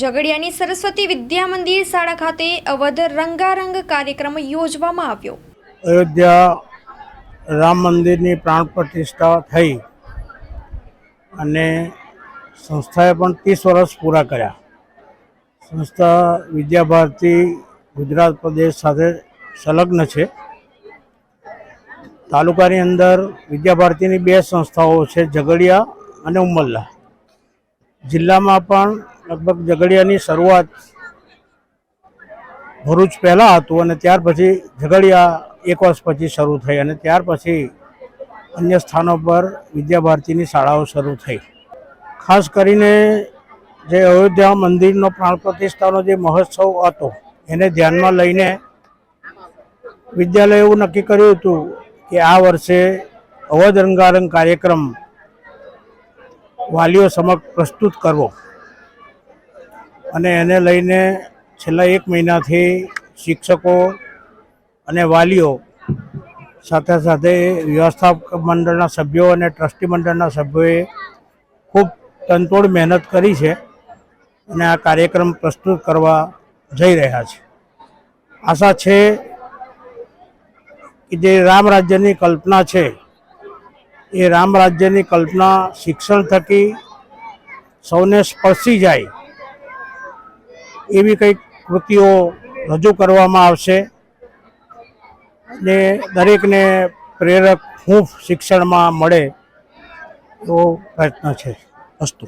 ઝઘડિયાની સરસ્વતી વિદ્યા મંદિર શાળા ખાતે અવધ રંગારંગ કાર્યક્રમ યોજવામાં આવ્યો. અયોધ્યા રામ મંદિરની પ્રાણ પ્રતિષ્ઠા થઈ અને સંસ્થાએ પણ ત્રીસ વર્ષ પૂરા કર્યા. સંસ્થા વિદ્યાભારતી ગુજરાત પ્રદેશ સાથે સંલગ્ન છે. તાલુકાની અંદર વિદ્યાભારતીની બે સંસ્થાઓ છે, ઝઘડિયા અને ઉમરલા જિલ્લામાં પણ લગભગ ઝઘડિયાની શરૂઆત ભરૂચ પહેલાં હતું અને ત્યાર પછી ઝઘડિયા એક વર્ષ પછી શરૂ થઈ અને ત્યાર પછી અન્ય સ્થાનો પર વિદ્યાભારતીની શાળાઓ શરૂ થઈ. ખાસ કરીને જે અયોધ્યા મંદિરનો પ્રાણ પ્રતિષ્ઠાનો જે મહોત્સવ હતો, એને ધ્યાનમાં લઈને વિદ્યાલયે એવું નક્કી કર્યું હતું કે આ વર્ષે અવધ રંગારંગ કાર્યક્રમ વાલીઓ સમક્ષ પ્રસ્તુત કરવો. અને એને લઈને છેલ્લા એક મહિનાથી શિક્ષકો અને વાલીઓ સાથે સાથે વ્યવસ્થાપક મંડળના સભ્યો અને ટ્રસ્ટી મંડળના સભ્યોએ ખૂબ તનતોડ મહેનત કરી છે અને આ કાર્યક્રમ પ્રસ્તુત કરવા જઈ રહ્યા છે. આશા છે કે જે રામ રાજ્યની કલ્પના છે, એ રામ રાજ્યની કલ્પના શિક્ષણ થકી સૌને સ્પર્શી જાય એવી કંઈક કૃતિઓ રજૂ કરવામાં આવશે. અને દરેકને પ્રેરક હૂંફ શિક્ષણમાં મળે એવો પ્રયત્ન છે અસ્તુ